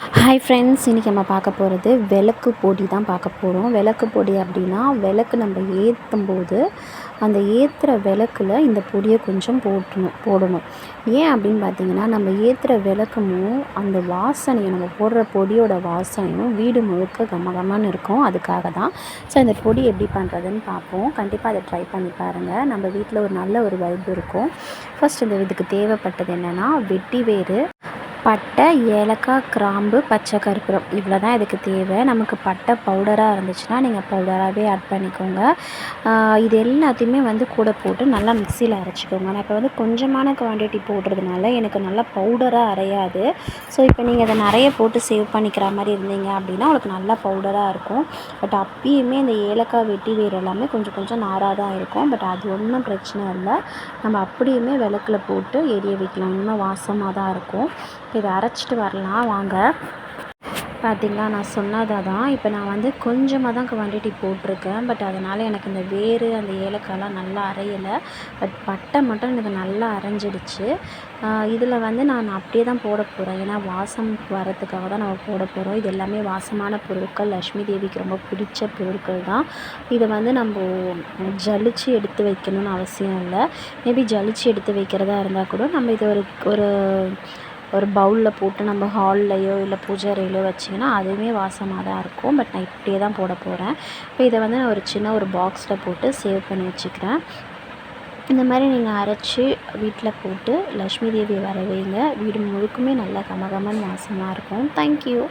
Hi friends இன்றைக்கி நம்ம பார்க்க போகிறது விளக்கு பொடி தான் பார்க்க போகிறோம் விளக்கு பொடி அப்படின்னா விளக்கு நம்ம ஏற்றும் போது அந்த ஏற்றுற விளக்குல இந்த பொடியை கொஞ்சம் போட்டணும் போடணும். ஏன் அப்படின்னு பார்த்தீங்கன்னா நம்ம ஏற்றுற விளக்கமும் அந்த வாசனையும் நம்ம போடுற பொடியோட வாசனையும் வீடு முழுக்க கம இருக்கும். அதுக்காக தான். ஸோ இந்த பொடி எப்படி பண்ணுறதுன்னு பார்ப்போம். கண்டிப்பாக அதை ட்ரை பண்ணி பாருங்கள் நம்ம வீட்டில் ஒரு நல்ல ஒரு வைப் இருக்கும். ஃபஸ்ட் இந்த இதுக்கு தேவைப்பட்டது என்னென்னா வெட்டி வேறு பட்டை ஏலக்காய் கிராம்பு பச்சை கற்பூரம். இவ்வளோ தான் இதுக்கு தேவை. நமக்கு பட்டை பவுடராக இருந்துச்சுன்னா நீங்கள் பவுடராகவே ஆட் பண்ணிக்கோங்க. இது எல்லாத்தையுமே வந்து கூட போட்டு நல்லா மிக்சியில் அரைச்சிக்கோங்க. நான் இப்போ வந்து கொஞ்சமான குவான்டிட்டி போடுறதுனால எனக்கு நல்லா பவுடராக அரையாது. ஸோ இப்போ நீங்கள் அதை நிறைய போட்டு சேவ் பண்ணிக்கிற மாதிரி இருந்தீங்க அப்படின்னா உங்களுக்கு நல்லா பவுடராக இருக்கும். பட் அப்பயுமே இந்த ஏலக்காய் வெட்டி வேறு எல்லாமே கொஞ்சம் கொஞ்சம் நாராக தான் இருக்கும். பட் அது ஒன்றும் பிரச்சனை இல்லை. நம்ம அப்படியுமே விளக்குல போட்டு எரிய வைக்கலாம். இன்னும் வாசமாக தான் இருக்கும். இதை அரைச்சிட்டு வரலாம் வாங்க. பார்த்திங்களா நான் சொன்னதை தான் இப்போ நான் வந்து கொஞ்சமாக தான் குவான்டிட்டி போட்டிருக்கேன். பட் அதனால் எனக்கு இந்த வேர் அந்த ஏலக்காய்லாம் நல்லா அரையலை. பட் பட்டை மட்டும் எனக்கு நல்லா அரைஞ்சிடுச்சு. இதில் வந்து நான் அப்படியே தான் போட போகிறேன் ஏன்னா வாசம் வரத்துக்காக தான் நம்ம போட போகிறோம் இது எல்லாமே வாசமான பொருட்கள். லக்ஷ்மி தேவிக்கு ரொம்ப பிடிச்ச பொருட்கள் தான். இதை வந்து நம்ம ஜலிச்சு எடுத்து வைக்கணும்னு அவசியம் இல்லை. மேபி ஜலிச்சு எடுத்து வைக்கிறதா இருந்தால் கூட நம்ம இதை ஒரு ஒரு ஒரு பவுலில் போட்டு நம்ம ஹால்லையோ இல்லை பூஜை அறையிலையோ வச்சிங்கன்னா அதுவுமே வாசமாக தான் இருக்கும். பட் நான் இப்படியே தான் போட போகிறேன் இப்போ இதை வந்து நான் ஒரு சின்ன ஒரு பாக்ஸில் போட்டு சேவ் பண்ணி வச்சுக்கிறேன். இந்த மாதிரி நீங்கள் அரைச்சி வீட்டில் போட்டு லக்ஷ்மி தேவி வரவைங்க வீடு முழுக்குமே நல்லா கமகமன்னு வாசமாக இருக்கும். தேங்க்யூ